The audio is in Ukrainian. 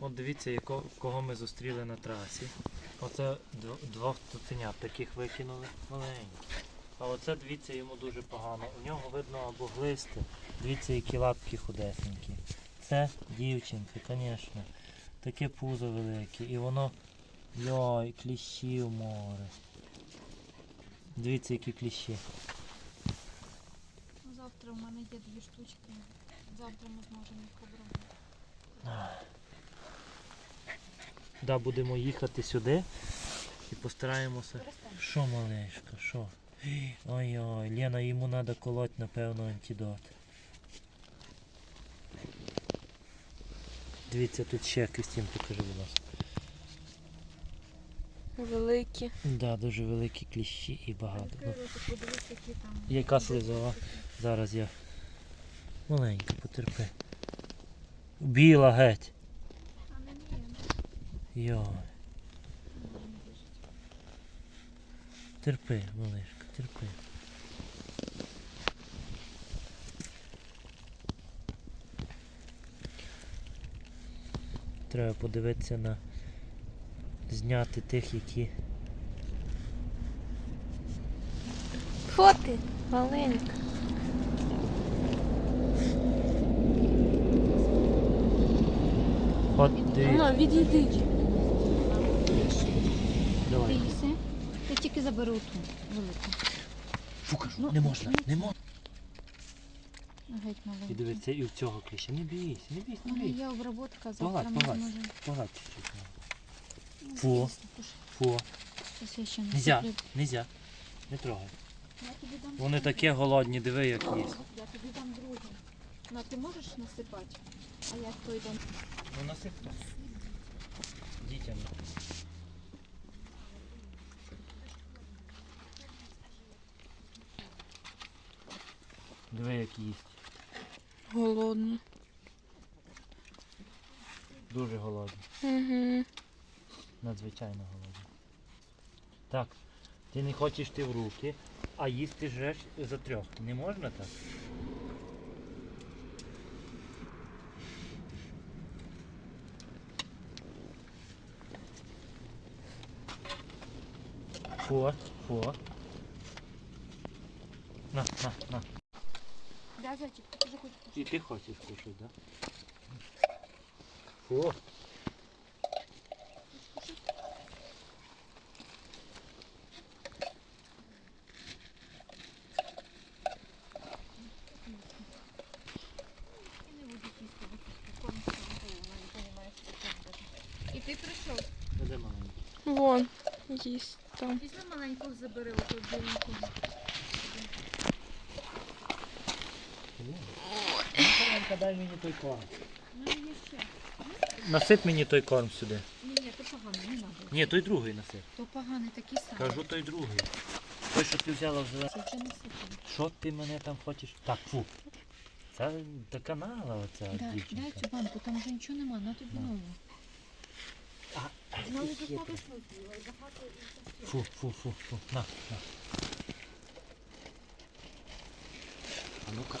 От дивіться, яко, кого ми зустріли на трасі. Оце дв- двох цуценят таких викинули маленькі. А оце дивіться йому дуже погано. У нього видно або глисти. Дивіться, які лапки худесенькі. Це дівчинка, звісно. Таке пузо велике. І воно. Йой, кліщів море. Дивіться, які кліщі. Завтра в мене є дві штучки. Завтра ми зможемо їх обробити. Да, будемо їхати сюди і постараємося. Що, малишка, що? Ой-ой, Лена, йому треба колоть, напевно, антидот. Дивіться, тут ще Крістін, покажи, будь ласка. Великі. Да, дуже великі кліщі і багато. Ну, яка слизова? Зараз я. Маленька, потерпи. Біла геть. Йой. Терпи, малишка, терпи. Треба подивитися на зняти тих, які. Фу ти, маленька. От дивіться. Ну, відійди. Їси? Я тільки заберу ту велику. Фу, Ну, не можна, ну, не можна. Ну, Геть І маленьку. дивиться, і в цього кліща. Не бійся, не бійся, не мене бійся. є обработка, Погладь, завтра погладь. зможемо. Погладь чуть-чуть. Ну, Фу. Фу, щас я ще не нельзя, сиплю. нельзя. Не трогай. Я тобі дам Вони другу. такі голодні, диви, як їсть. Я тобі дам другу. На, ти можеш насипати? А я той дам. Ну насипно. Дітям. Диви, як їсть. Голодна. Дуже голодні. Угу. Надзвичайно голодні. Так, ти не хочеш ти в руки, а їсти жреш за трьох. Не можна так? Фу, фу. На, на, на. Да, зайчик, покажи хоч. І ти хочеш кушати, да? Ти прийшов. Де маленький? Вон, їсть там. Візьми маленьку, забери оту біленьку. Маленька, дай мені той корм. Насип мені той корм сюди. Ні, ні, то поганий, не треба. Ні, той другий насип. То поганий, такий самий. Кажу той другий. Той, що ти взяла. Це вже. Що ти мене там хочеш? Так, фу. Це така нагла оця Да, дай цю банку, там вже нічого нема, на тобі нову. Знову і і все. Фу, фу, фу, фу. На, на. А ну-ка,